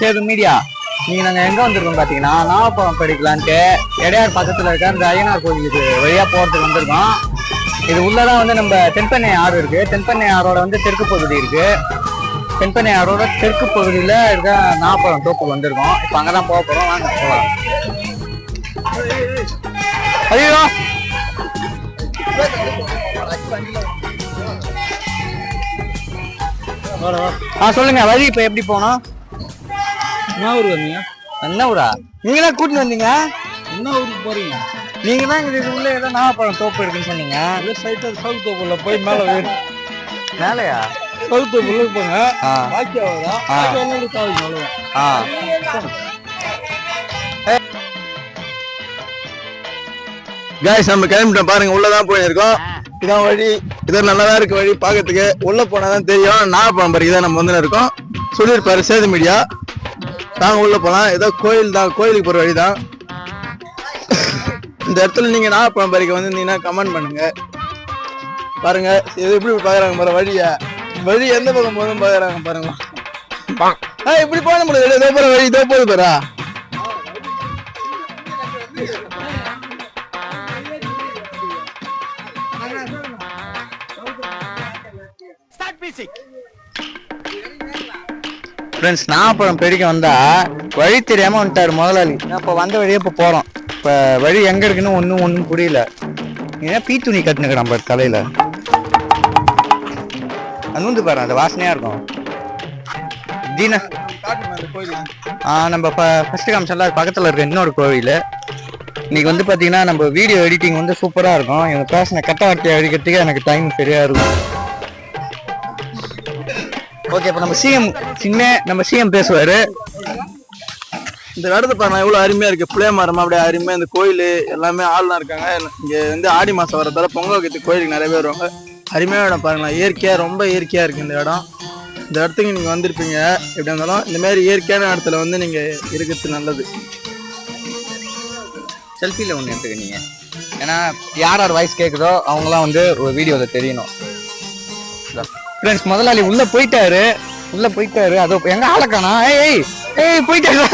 Setu media நீங்க நாங்க எங்க வந்திருக்கோம் பாத்தீங்கன்னா நாகப்பழம் படிக்கலான்ட்டு எடையார் பக்கத்துல இருக்க அந்த ஐயனார் கோயிலுக்கு வழியா போறதுக்கு வந்திருக்கோம். இது உள்ளதான் வந்து நம்ம தென்பெண்ணை ஆறு இருக்கு. தென்பெண்ணை ஆறோட வந்து தெற்கு பகுதி இருக்கு. தென்பெண்ணை ஆறோட தெற்கு பகுதியில இருக்க நாகப்பழம் தோப்பு வந்திருக்கோம். இப்ப அங்கதான் போக போறோம். வாங்க போகலாம் ஐயோ! ஆ சொல்லுங்க. வழி இப்ப எப்படி போனோம் என்ன ஊருக்கு வந்தீங்க? என்ன ஊரா? நீங்க தான் கூட்டிட்டு வந்தீங்க? என்ன ஊருக்கு போறீங்க? நீங்க தான் இங்க இது உள்ள ஏதோ நாகப்பழம் தோப்பு இருக்குன்னு சொன்னீங்க. சைட்டா சவுத்தோப்புல போய் மேல வேறு மேலையா? சவுத்தோப்புல போங்க. ஆ. பாக்கியா வரா ஆ. பாக்கியா தாவி அவ்வளவுதான் ஆ. காய்ஸ் நம்ம கிளம்பிட்டோம். பாருங்க உள்ளதான் போயிருக்கோம். இதான் வழி. இதான் நல்லாதான் இருக்கு வழி. பார்க்கறதுக்கு உள்ள போனாதான் தெரியும். நாகப்பழம் பறிக்க தான் நம்ம வந்து இருக்கோம். சொல்லியிருப்பாரு சேது மீடியா. நாங்க உள்ள போலாம். ஏதோ கோயில் தான் கோயிலுக்கு போற வழிதான். இந்த இடத்துல நீங்க நாகப்பழம் பறிக்க வந்திருந்தீங்கன்னா கமெண்ட் பண்ணுங்க. பாருங்க இது எப்படி பாக்குறாங்க பாரு வழிய. வழி எந்த பக்கம் போதும் பாக்குறாங்க பாருங்க. ஆ, இப்படி போன முடியாது. இதோ போற வழி இதோ போது பாரா. ஃப்ரெண்ட்ஸ் நாகப்பழம் பெருக்க வந்தா வழி தெரியாம வந்துட்டாரு முதலாளி. அப்போ வந்த வழியே இப்போ போறோம். இப்போ வழி எங்க இருக்குன்னு ஒன்றும் ஒன்றும் புரியல. ஏன்னா பீ துணி கட்டுனுக்கிறான் பாரு தலையில? அது பாரு அந்த வாசனையா இருக்கும். தீனா. ஆ நம்ம ஃபர்ஸ்ட் காமிச்சல பக்கத்தில் இருக்க இன்னொரு கோவில். இன்னைக்கு வந்து பார்த்தீங்கன்னா நம்ம வீடியோ எடிட்டிங் வந்து சூப்பராக இருக்கும். இவங்க பேசின கட்ட வார்த்தையை அடிக்கிறதுக்கு எனக்கு டைம் சரியாக இருக்கும். ஓகே இப்போ நம்ம சிஎம் சின்ன நம்ம சிஎம் பேசுவாரு. இந்த இடத்த பாருங்க எவ்வளோ அருமையாக இருக்குது புளிய மரம் அப்படியே அருமையாக இந்த கோயில் எல்லாமே ஆள்லாம் இருக்காங்க. இங்கே வந்து ஆடி மாதம் வரதால பொங்கல் வைக்கிறதுக்கு கோயிலுக்கு நிறைய பேர் வருவாங்க. அருமையான இடம் பாருங்களேன். இயற்கையாக ரொம்ப இயற்கையாக இருக்குது இந்த இடம். இந்த இடத்துக்கு நீங்கள் வந்திருப்பீங்க. எப்படி இருந்தாலும் இந்த மாதிரி இயற்கையான இடத்துல வந்து நீங்கள் இருக்கிறது நல்லது. செல்ஃபியில் ஒன்று எடுத்துக்க நீங்க. ஏன்னா யார் யார் வாய்ஸ் கேட்குதோ அவங்களாம் வந்து ஒரு வீடியோவில் தெரியணும். ஃப்ரெண்ட்ஸ் முதலாளி உள்ள போயிட்டாரு. உள்ள போயிட்டாரு. அதோ எங்க ஆளை காணா? ஏய் ஏய் ஏய் போயிட்டாரு.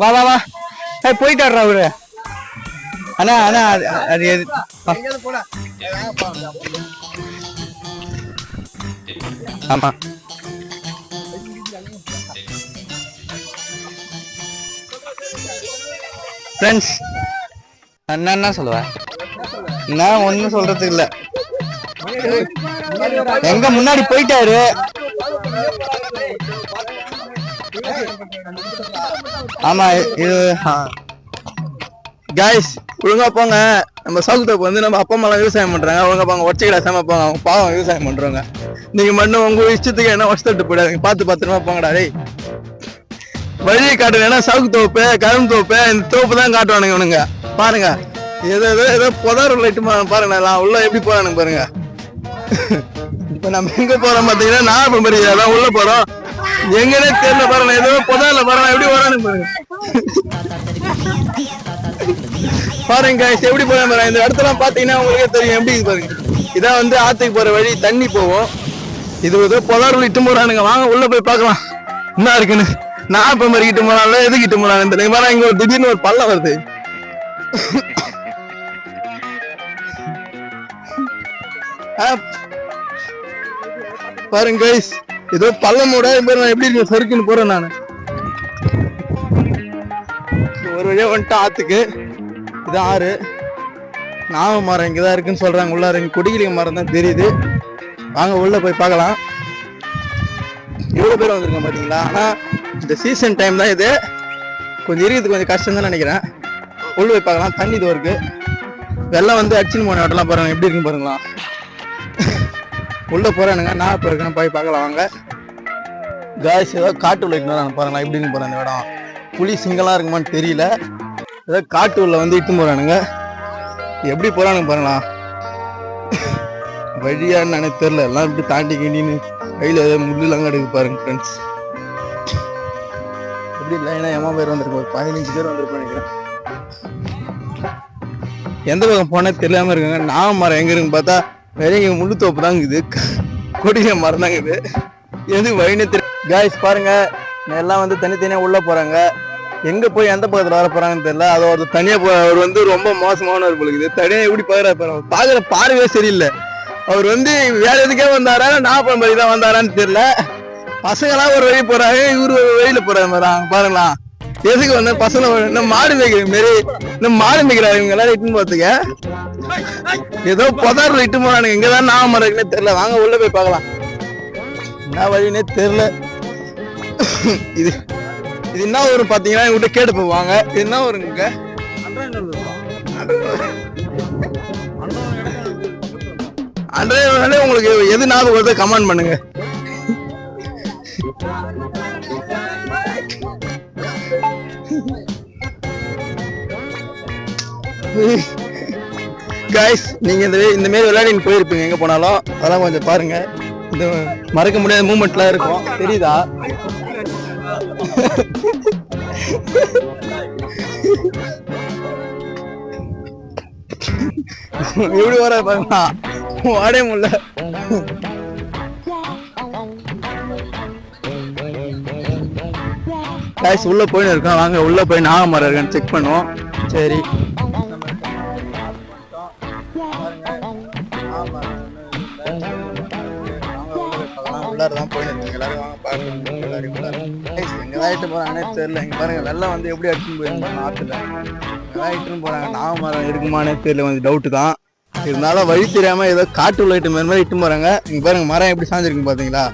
வா வா வா. ஏய் போயிட்டாரு அவரு. அண்ணா அண்ணா அது அது எது? ஆமா. ஃப்ரெண்ட்ஸ் என்ன என்ன சொல்லுவேன் நான் ஒன்றும் சொல்றதுக்கு இல்லை. எங்க முன்னாடி போயிட்டாரு? ஆமா இது கைஸ் காய்ஸ் ஒழுங்கா போங்க. நம்ம சவுத்துக்கு வந்து நம்ம அப்பா அம்மாலாம் விவசாயம் பண்றாங்க. ஒழுங்கா போங்க. ஒச்சைக்கிடா சேம போங்க அவங்க பாவம் விவசாயம் பண்றவங்க. நீங்க மட்டும் உங்க இஷ்டத்துக்கு என்ன வசத்தட்டு போயிடாதீங்க பார்த்து பத்திரமா போங்கடா. டேய். வழி காட்டுறேன்னா சவுக்கு தோப்பு கரும்பு தோப்பு இந்த தோப்பு தான் காட்டுவானுங்க இவனுங்க. பாருங்க. ஏதோ ஏதோ ஏதோ புதார் லைட்டு பாருங்க நான் உள்ள எப்படி போறானுங்க பாருங்க. இப்ப நம்ம எங்க போறோம் பாத்தீங்கன்னா நாகப்பம்பரி தான். உள்ள போறோம். எங்கனே தெரியல பாருங்க. ஏதோ புதார்ல பாருங்க. எப்படி வரானு பாருங்க. பாருங்க எப்படி போறேன் பாருங்க. இந்த இடத்தெல்லாம் பாத்தீங்கன்னா உங்களுக்கே தெரியும். எப்படி பாருங்க. இதான் வந்து ஆத்துக்கு போற வழி. தண்ணி போகும் இது ஏதோ புதார் இட்டு போறானுங்க. வாங்க உள்ள போய் பார்க்கலாம். என்ன இருக்குன்னு. நான் இப்ப மாதிரி போனால எது போனாங்க இந்த பாருங்க இங்க ஒரு திடீர்னு ஒரு பள்ளம் வருது. ஆ, பாருங்க கைஸ் ஏதோ பள்ளமோட பாரு நான் எப்படி இருக்கு சறுக்குன்னு போறேன் நான். ஒரு வழியா வந்துட்டு ஆத்துக்கு. இது ஆறு. நாம மரம் இங்கதான் இருக்குன்னு சொல்றாங்க உள்ளார இங்க கொடிகிளிங்க மரம் தான் தெரியுது. வாங்க உள்ள போய் பார்க்கலாம். இவ்வளோ பேர் வந்திருக்கோம் பார்த்தீங்களா ஆனால் இந்த சீசன் டைம் தான் இது. கொஞ்சம் இருக்குது கொஞ்சம் கஷ்டம் தான் நினைக்கிறேன். உள்ள போய் பார்க்கலாம். தண்ணி இது வெள்ளம் வந்து அடிச்சுன்னு போன இடம்லாம் பாருங்க எப்படி இருக்குன்னு பாருங்களா உள்ளே போகிறானுங்க. நான் இப்போ இருக்கேன். போய் பார்க்கலாம். வாங்க. காய்ஸ் ஏதோ காட்டு உள்ள இட்டு பாருங்களா பாருங்களேன் எப்படின்னு போறேன் இடம். புலி சிங்கலாக இருக்குமான்னு தெரியல. ஏதோ காட்டு உள்ள வந்து இட்டு போறானுங்க. எப்படி போகிறானுங்க பாருங்களா வழியான்னு எனக்கு தெரில எல்லாம் இப்படி தாண்டி கிண்டின்னு கையில் ஏதோ முள்ளுலாம் கிடக்கு பாருங்க ஃப்ரெண்ட்ஸ் எப்படி லைனா எம்மா பேர் வந்திருக்கு. ஒரு பதினஞ்சு பேர் வந்திருப்போம் நினைக்கிறேன். எந்த பக்கம் போனே தெரியாமல் இருக்காங்க. நாம மரம் எங்கே இருக்குன்னு பார்த்தா நிறைய முள்ளு தோப்பு தாங்க இது கொடிய மரம் தாங்க இது எது வழினே காய்ஸ் பாருங்க. எல்லாம் வந்து தனித்தனியாக உள்ளே போகிறாங்க எங்கே போய் எந்த பக்கத்தில் வர போகிறாங்கன்னு தெரியல. அது ஒரு தனியாக அவர் வந்து ரொம்ப மோசமானவர் பொழுது தனியாக எப்படி பார்க்குற போகிறாங்க பார்க்குற பார்வையே சரியில்லை. அவர் வந்து வேற எதுக்கே வந்தாரா? நாகப்பழம் படி தான் வந்தாரான்னு தெரியல. பசங்களாம் ஒரு வழி போகிறாங்க இவர் ஒரு வழியில் போகிறாங்க மாதிரி பாருங்களா எதுக்கு வந்த பசங்க இந்த மாடு மேய்க்கிற மாரி இந்த மாடு மேய்க்கிறாங்க இவங்க எல்லாரும் இட்டுன்னு போறதுக்கு? ஏதோ புதாரில் இட்டு போறானுங்க. இங்கதான் நான் மரம் தெரியல. வாங்க உள்ள போய் பார்க்கலாம். என்ன வழினே தெரியல. இது இது என்ன ஒரு பாத்தீங்கன்னா இவங்ககிட்ட கேட்டு போவாங்க இது என்ன வருங்க அன்றைய உங்களுக்கு எது ஞாபகம் வருதோ கமெண்ட் பண்ணுங்க. கைஸ் நீங்கள் இந்த இந்த மாரி விளையாடின்னு போயிருப்பீங்க. எங்கே போனாலும் அதெல்லாம் கொஞ்சம் பாருங்கள் இந்த மறக்க முடியாத மூமெண்ட்லாம் இருக்கும். தெரியுதா? எப்படி வர பாருங்களா வாடே முடியல காய்ஸ் உள்ளே போயின்னு இருக்கோம். வாங்க உள்ளே போய் நாகமரம் இருக்கான்னு செக் பண்ணுவோம். சரி. போறாங்கன்னே தெரியல. இங்க பாருங்க வெள்ளம் வந்து எப்படி அடிச்சுன்னு போயிருப்பாங்க ஆத்துல. வெள்ளம் இட்டுன்னு போறாங்க. நாகமரம் இருக்குமானே தெரியல கொஞ்சம் டவுட் தான். இருந்தாலும் வழி தெரியாம ஏதோ காட்டு லைட்டு இட்டு மாதிரி மாதிரி இட்டு போறாங்க. இங்க பாருங்க மரம் எப்படி சாஞ்சிருக்கு பாத்தீங்களா?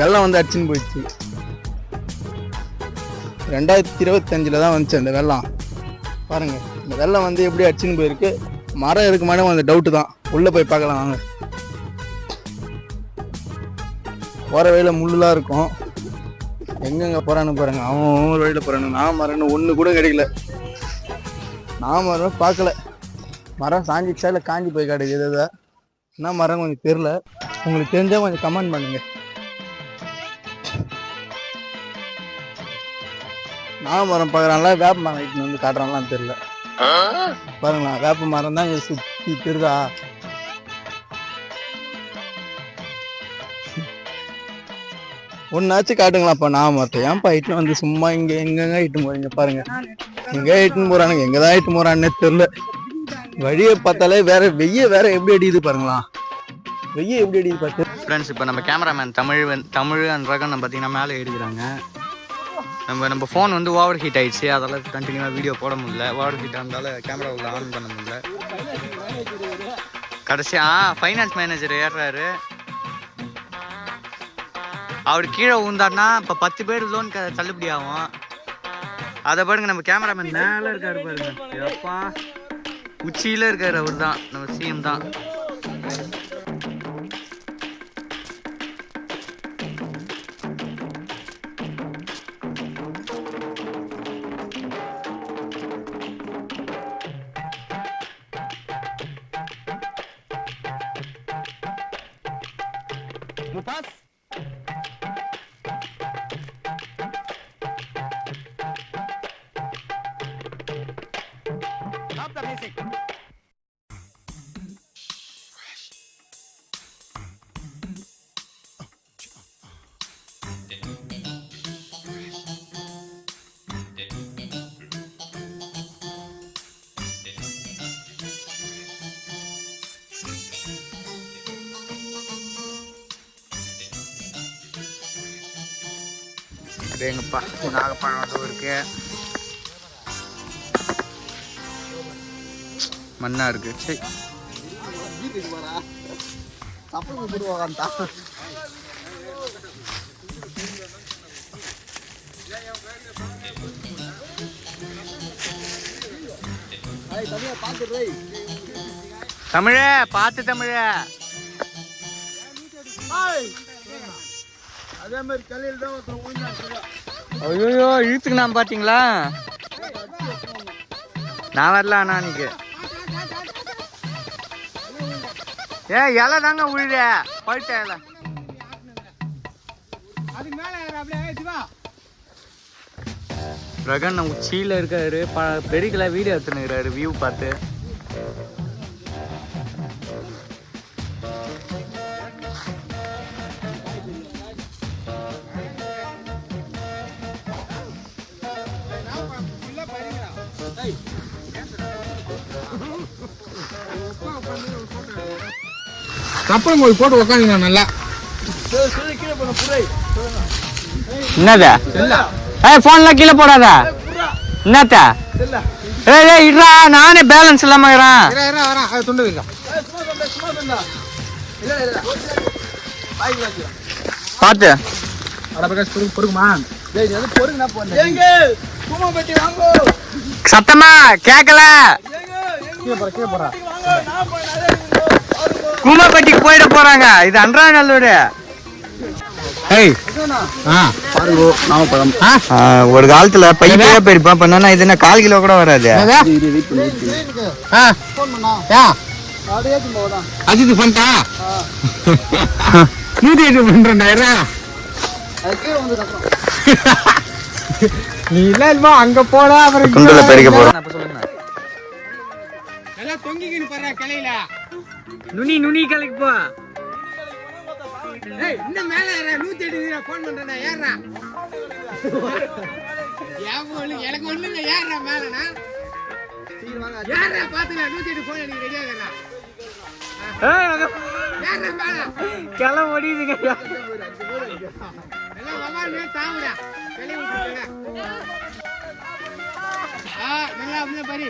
வெள்ளம் வந்து அடிச்சுன்னு போயிடுச்சு. ரெண்டாயிரத்தி இருபத்தஞ்சில் தான் வந்துச்சு அந்த வெள்ளம். பாருங்க இந்த வெள்ளம் வந்து எப்படி அடிச்சுன்னு போயிருக்கு. மரம் இருக்குமானே கொஞ்சம் டவுட்டு தான். உள்ள போய் பார்க்கலாம் வாங்க. போகிற வழியில முள்ளுலாம் இருக்கும். எங்கெங்க போறான்னு பாருங்க? அவன் ஒரு வழியில போறானு நான் மரம்னு ஒன்று கூட கிடைக்கல. நான் மரம் பார்க்கல. மரம் சாஞ்சிச்சா இல்லை காஞ்சி போய் கிடைக்குது எதை என்ன மரம் கொஞ்சம் தெரில உங்களுக்கு தெரிஞ்சா கொஞ்சம் கமெண்ட் பண்ணுங்க. நான் மரம் பார்க்குறான்ல வேப்ப மரம் வந்து காட்டுறான்லாம் தெரியல. பாருங்களா வேப்ப மரம் தான் சுத்தி திருதா ஒன்னாச்சும் காட்டுங்களாப்பா நான் மட்டும் ஏன்ப்பா இட்டுன்னு வந்து சும்மா இங்க எங்கெங்க இட்டு போறீங்க பாருங்க. எங்க இட்டுன்னு போறானுங்க எங்கதான் இட்டு போறான்னு தெரியல. வழியை பார்த்தாலே வேற வெய்ய வேற எப்படி அடிக்குது பாருங்களா. வெய்ய எப்படி அடிக்குது பார்த்து ஃப்ரெண்ட்ஸ் இப்போ நம்ம கேமராமேன் தமிழ் தமிழ் அண்ட் ரகன் பார்த்தீங்கன்னா மேலே எடுக்கிறாங்க நம்ம நம்ம ஃபோன் வந்து ஓவர் ஹீட் ஆயிடுச்சு. அதெல்லாம் கண்டினியூவாக வீடியோ போட முடியல. ஓவர் ஹீட் ஆனால கேமரா உள்ள ஆன் பண்ண முடியல. கடைசியாக ஃபைனான்ஸ் மேனேஜர் ஏறுறாரு. அவர் கீழே விழுந்தாருன்னா இப்போ பத்து பேர் லோன் தள்ளுபடி ஆகும். அதை பாருங்க நம்ம கேமராமேன் மேலே இருக்காரு பாருங்க. எப்பா? உச்சியில இருக்காரு அவர் தான் நம்ம சிஎம் தான். அப்படியேங்கப்பா நாகப்பழம் அதுவும் இருக்கு மண்ணா இருக்கு. சரி தமிழ பார்த்து தமிழ. அதே மாதிரி கல்லில் தான் ஒருத்தர் ஊஞ்சாங்க ஐயோ இழுத்துக்கு நான் பாத்தீங்களா? நான் வரல அண்ணா அன்னைக்கு. ஏ இலை தாங்க உழுத. பழுத்த இலை. ரகன் உச்சியில இருக்காரு. பெருக்கல வீடியோ எடுத்துனுக்கிறாரு வியூ பார்த்து. கப்பல் மொழி போட்டு உக்காந்துங்க நல்லா. என்னது? ஏய் போன்லாம் கீழே போடாத. என்னத்த? ஏய் ஏய் இட்ரா நானே பேலன்ஸ் இல்லாம இருக்கிறேன். துண்டு வைக்கா பார்த்து பொறுக்குமா? சத்தமா கேட்கல கீழே போற கீழே போறா கூமப்பட்டிக்கு போயிட போறாங்க. இது அன்றா நல்லூர் ஏய் ஆ. நாமப்பழம் ஒரு காலத்துல பைப்பே போயிருப்பான் பண்ணா இது என்ன கால் கிலோ கூட வராது. ஆ. யா. அஜித் பண்ணிட்டா நூத்தி எட்டு பண்றேன்டாயிரம் நீ இல்ல இல்லமா அங்க போடா அப்புறம் குண்டுல. பெருக்க போறோம். நல்லா தொங்கிக்கின்னு பாரு கிளையில. நுனி நுனி கலைக்கு போ. ஏய் இன்னும் மேல ஏறா நூத்தி எட்டு ஃபோன் பண்றேன் ஏறா. phone, எனக்கு ஒண்ணு இல்ல ஏறா மேலனா. ஏறா பாத்துக்கலாம் நூத்தி எட்டு போன் எனக்கு ரெடியா இருக்கா ஏறா மேல. கிளை ஓடிதுங்க எல்லாம் வவால் தாவுடா வெளிய விட்டுருங்க. ஆ நல்லா அப்படியே பாரு.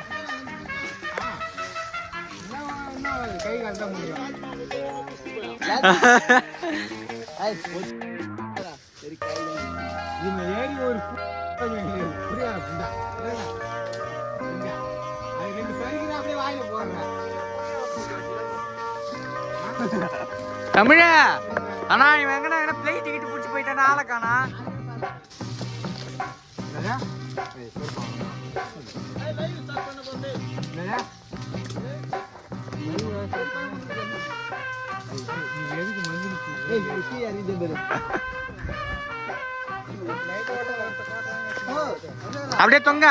இந்த ஏரி ஒரு புரியாத புண்டா அது ரெண்டு பறிக்கிற அப்படியே வாயில போடுறேன் தமிழ அண்ணா இவன் எங்கடா எங்கடா டிக்கெட் பிடிச்சி போயிட்டானா ஆளை காணா. அப்படியே தொங்க.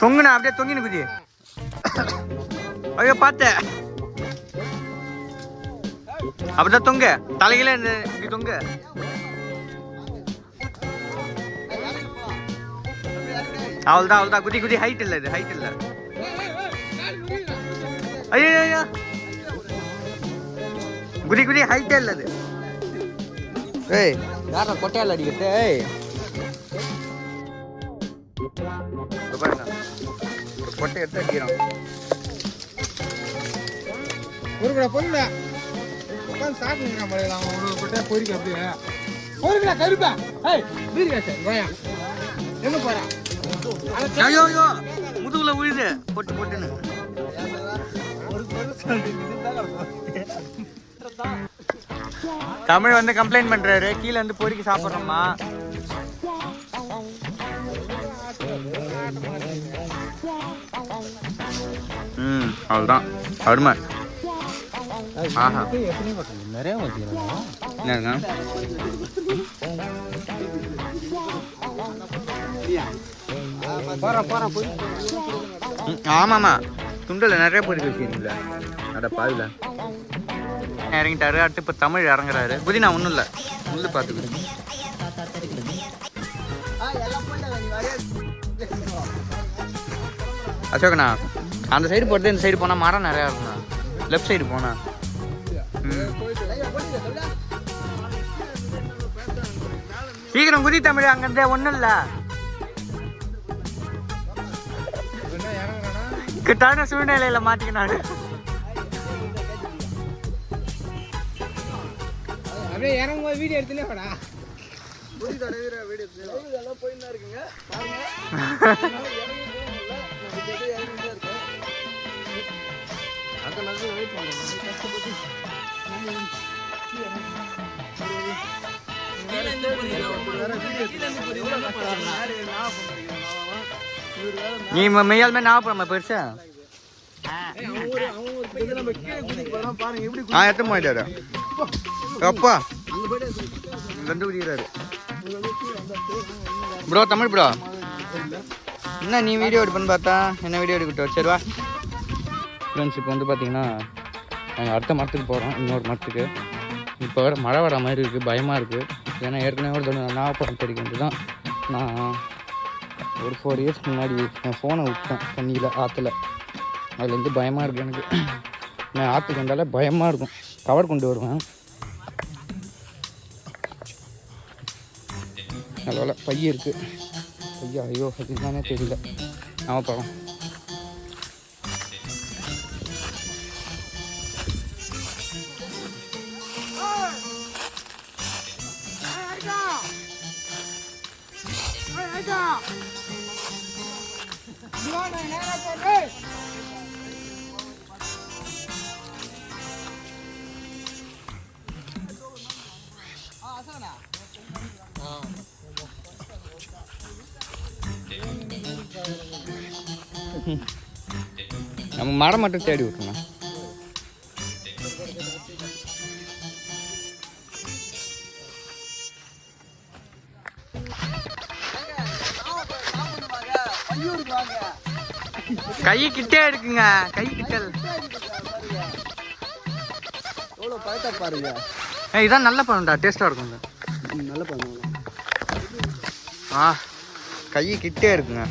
தொங்குண்ணா அப்படியே தொங்கினு குதி. ஐயோ பார்த்தேன். அப்படிதான் தொங்க. தலையில இப்படி தொங்க. அவள்தான் அவள்தான். குதி குதி. ஹைட் இல்ல இது ஹைட் இல்ல. ஐயோ ஐயோ குதி. குதி ஹைட்டே இல்ல இது. ஏய் யாரா கொட்டையால அடிக்கிறது? ஏய். பாருங்க. ஒரு கொட்டை எடுத்து அடிக்கிறான். பொறுக்கடா பொறுக்கடா உட்காந்து சாப்பிடுங்க மழையில ஒரு கொட்டையா பொறிக்க அப்படியே. பொறுக்கடா கருப்பா. ஏய் சார் வாயா எங்க போறா ஐயோ ஐயோ முதுகுல விழுது பொட்டு பொட்டுன்னு. தமிழ் வந்து கம்ப்ளைண்ட் பண்றாரு. கீழே வந்து பொறுக்கி சாப்பிட்றோமா ம் அவ்வளோதான் அருமை. ஆஹா. நிறைய வச்சுக்கிறேன் என்னங்க? போறா ஆமாமா துண்டில் நிறைய பொறுக்கி வச்சிருக்கீங்களா அட பாவில இறங்கிட்டாரு. அடுத்து இப்போ தமிழ் இறங்குறாரு. புதினா ஒன்றும் இல்லை. முள்ளு பார்த்துக்கிட்டு அசோகண்ணா அந்த சைடு போகிறது இந்த சைடு போனால் மரம் நிறையா இருக்குண்ணா. லெஃப்ட் சைடு போனா. சீக்கிரம் குதி தமிழ். அங்கேருந்தே ஒன்றும் இல்லை. இக்கட்டான சூழ்நிலையில மாட்டிக்கினாரு அப்படியே இறங்கும்போது வீடியோ எடுத்துனே வாடா. நீ ம- மெய்யாலுமே நாகப்பழமா பெருசா ஆ எத்தனை போயிட்டாரு அப்பா. ரெண்டு ப்ரோ தமிழ் ப்ரோ. என்ன நீ வீடியோ எடுப்பேன்னு பார்த்தா? என்ன வீடியோ எடுக்கட்டும் சரி வா. ஃப்ரெண்ட்ஸ் இப்போ வந்து பார்த்தீங்கன்னா நாங்கள் அடுத்த மரத்துக்கு போகிறோம் இன்னொரு மரத்துக்கு. இப்போ வேறு மழை வர மாதிரி இருக்குது பயமாக இருக்குது ஏன்னா ஏற்கனவே ஒரு தடவை நாகப்பழம் தெரிவிக்கிறது தான் நான் ஒரு ஃபோர் இயர்ஸ்க்கு முன்னாடி என் ஃபோனை விட்டேன். தண்ணியில் ஆற்றுல அதுலேருந்து பயமாக இருக்குது எனக்கு. நான் ஆற்றுக்கு வந்தாலே பயமாக இருக்கும். கவர் கொண்டு வருவேன். நல்ல பைய இருக்குது ஐயா ஐயோ அது தானே தெரியல. நாம பழம் நம்ம மரம் மட்டும் தேடி விட்டுருங்க. கை கிட்டே எடுக்குங்க கை கிட்டல் எவ்வளோ பாருங்க. ஏய் இதான் நல்ல பழம்டா. டேஸ்ட்டாக இருக்குங்க நல்ல பண்ணுவாங்க ஆ கை கிட்டே இருக்குங்க.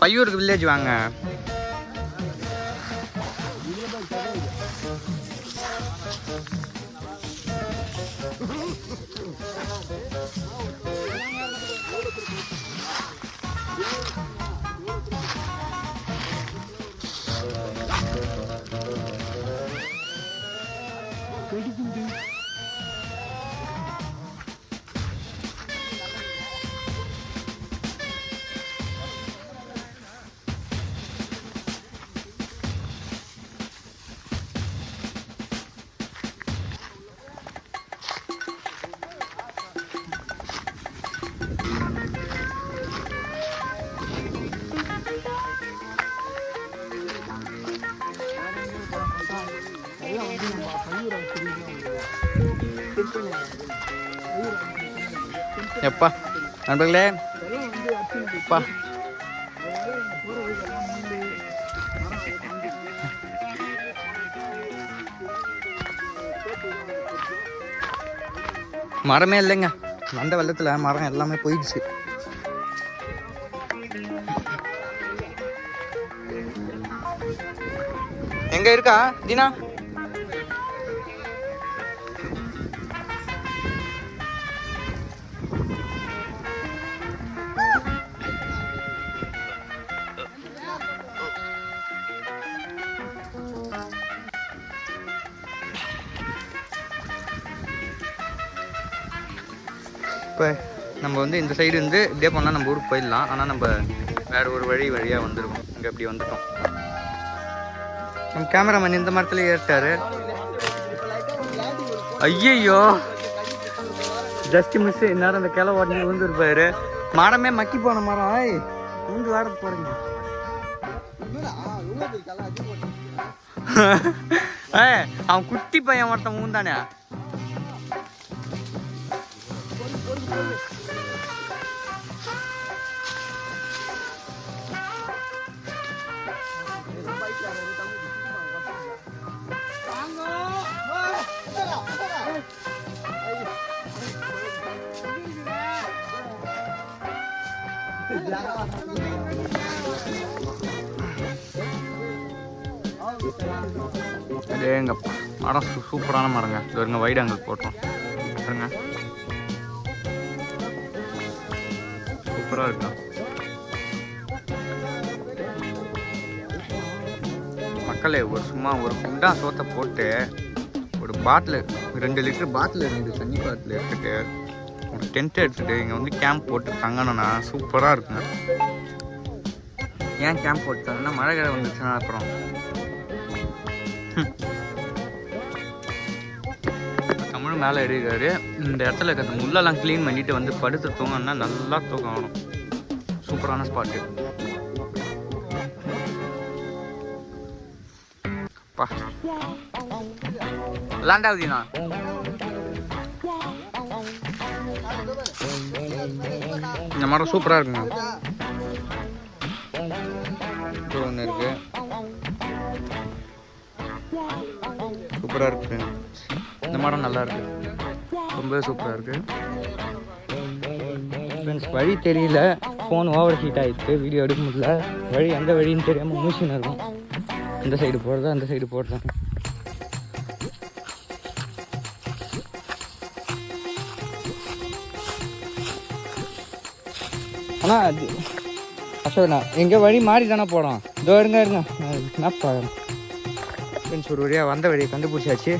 பையூருக்கு வில்லேஜ் வாங்க. எப்பா? நண்பர்களே. அப்பா மரமே இல்லைங்க. வந்த வெள்ளத்துல மரம் எல்லாமே போயிடுச்சு. எங்க இருக்கா? தீனா? இப்போ நம்ம வந்து இந்த சைடு வந்து இப்படியே போனால் நம்ம ஊருக்கு போயிடலாம். ஆனால் நம்ம வேறு ஒரு வழி வழியாக வந்துருக்கோம் இங்கே அப்படி வந்துட்டோம். நம்ம கேமராமேன் இந்த மரத்தில் ஏறிட்டாரு. ஐயையோ. ஜஸ்ட் மிஸ் இந்நேரம் அந்த கிளை உடனே விழுந்துருப்பாரு. மரமே மக்கி போன மரம். ஆய் விழுந்து வாட போறீங்க. அவன் குட்டி பையன் ஒருத்தன் ஊந்தானே. அடேங்கப்பா மரம் சூப்பரான மரங்க. இது வருங்க வைட் அங்கே போட்டோம். பாருங்க சூப்பராக இருக்கா மக்களே ஒரு சும்மா ஒரு குண்டா சோத்தை போட்டு ஒரு பாட்டில் ரெண்டு லிட்டர் பாட்டில் ரெண்டு தண்ணி பாட்டில் எடுத்துகிட்டு ஒரு டென்ட் எடுத்துகிட்டு இங்கே வந்து கேம்ப் போட்டு தங்கணும்னா சூப்பராக இருக்குங்க. ஏன் கேம்ப் போட்டு தங்கன்னா மழை கிழ வந்துச்சுன்னா அப்புறம். தமிழ் மேலே எழுதிருக்காரு இந்த இடத்துல இருக்கிற அந்த முள்ளெல்லாம் க்ளீன் பண்ணிட்டு வந்து படுத்து தூங்கினா நல்லா தூக்கம் ஆகணும் சூப்பரான ஸ்பாட்டு பா. லாண்டாவதுண்ணா இந்த மரம் சூப்பராக இருக்குங்க. ஒன்று இருக்கு. சூப்பராக இருக்கு. இந்த மாடம் நல்லா இருக்கு ரொம்பவே சூப்பராக இருக்கு. ஃப்ரெண்ட்ஸ் வழி தெரியல. ஃபோன் ஓவர் ஹீட் ஆயிடுச்சு வீடியோ எடுக்க முடியல. வழி எந்த வழின்னு தெரியாமல் மூச்சுன்னு இருக்கும். இந்த சைடு போடுறதா அந்த சைடு ஆனால் அது அசோகண்ணா எங்கே வழி மாறி தானே போடும் இதோ இருங்க இருங்க. பாருங்க ஃப்ரெண்ட்ஸ் ஒரு வழியாக வந்த வழியை கண்டுபிடிச்சாச்சு.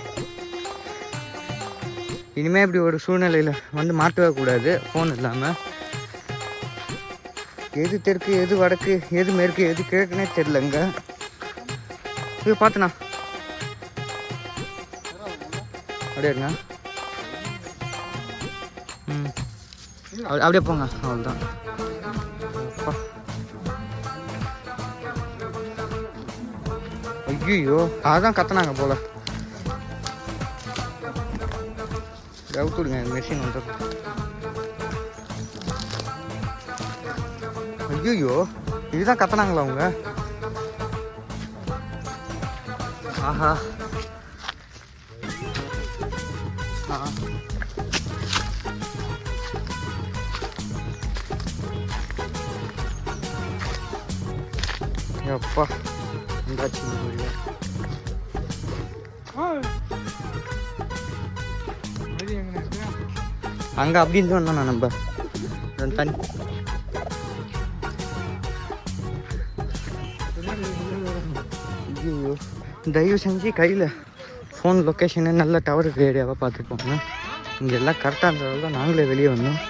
இனிமேல் இப்படி ஒரு சூழ்நிலையில் வந்து மாட்டவே கூடாது. ஃபோன் இல்லாமல் எது தெற்கு எது வடக்கு எது மேற்கு எது கிழக்குனே தெரிலங்க இது பார்த்துண்ணா அப்படியே இருங்க. ம். அப்படி- அப்படியே போங்க. அவ்வளோதான் ஐயோ அதான் கத்துனாங்க போல. டவுட் விடுங்க மெஷின் வந்துடும் ஐயோ இதுதான் கத்துனாங்களா அவங்க ஆஹா ஆ. எப்பா அங்க அப்படின்னு சொன்னா நம்ம. தண்ணி ஐயோ தயவு செஞ்சு கையில் ஃபோன் லொக்கேஷனு நல்ல டவர் இருக்கிற ஏரியாவாக பார்த்துட்டு இங்கே எல்லாம் கரெக்டாக இருந்ததால தான் நாங்களே வெளியே வந்தோம்.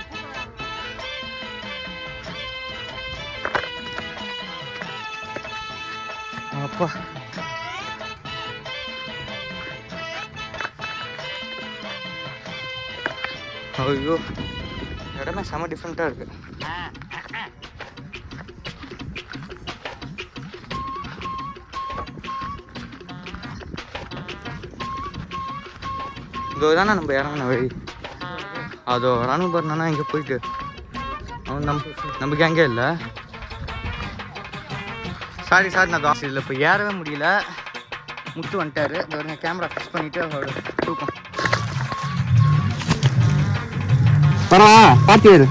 அப்பா. ஐயோ. இடமே செம டிஃப்ரெண்ட்டாக இருக்கு. இதோ தானே நம்ம இறங்கின வழி. அதோ ராணுவ பர்ணனா இங்கே போயிட்டு. அவன் நம்ம நம்ம கேங்கே இல்லை. சாரி சார் நான் தாசி இல்லை. இப்போ ஏறவே முடியல. முத்து வந்துட்டார். இதோ கேமரா ஃபிக்ஸ் பண்ணிவிட்டு அவரோட தூக்கம். வரா பாத்து ஏறு.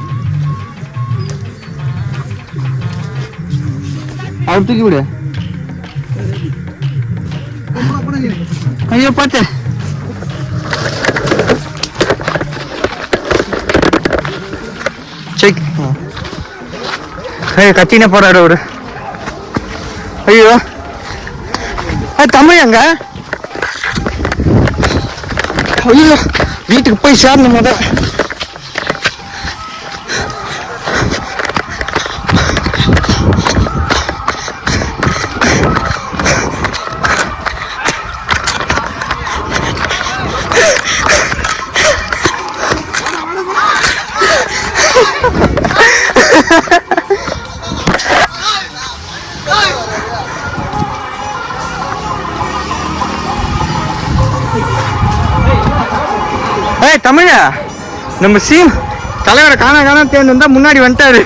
அவர் தூக்கி விடு. ஐயோ பார்த்து செக். ஐயோ கத்தினே போறாரு அவரு. ஐயோ. தமிழ் எங்க? ஐயோ வீட்டுக்கு போய் சேரணும் முத தமிழ? நம்ம சீம் தலைவரை காண காண தேர்ந்து வந்தா முன்னாடி வந்துட்டாரு.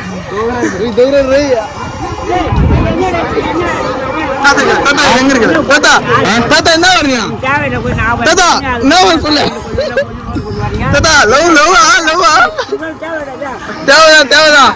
எங்க என்ன தேவைதான், தேவைதான்.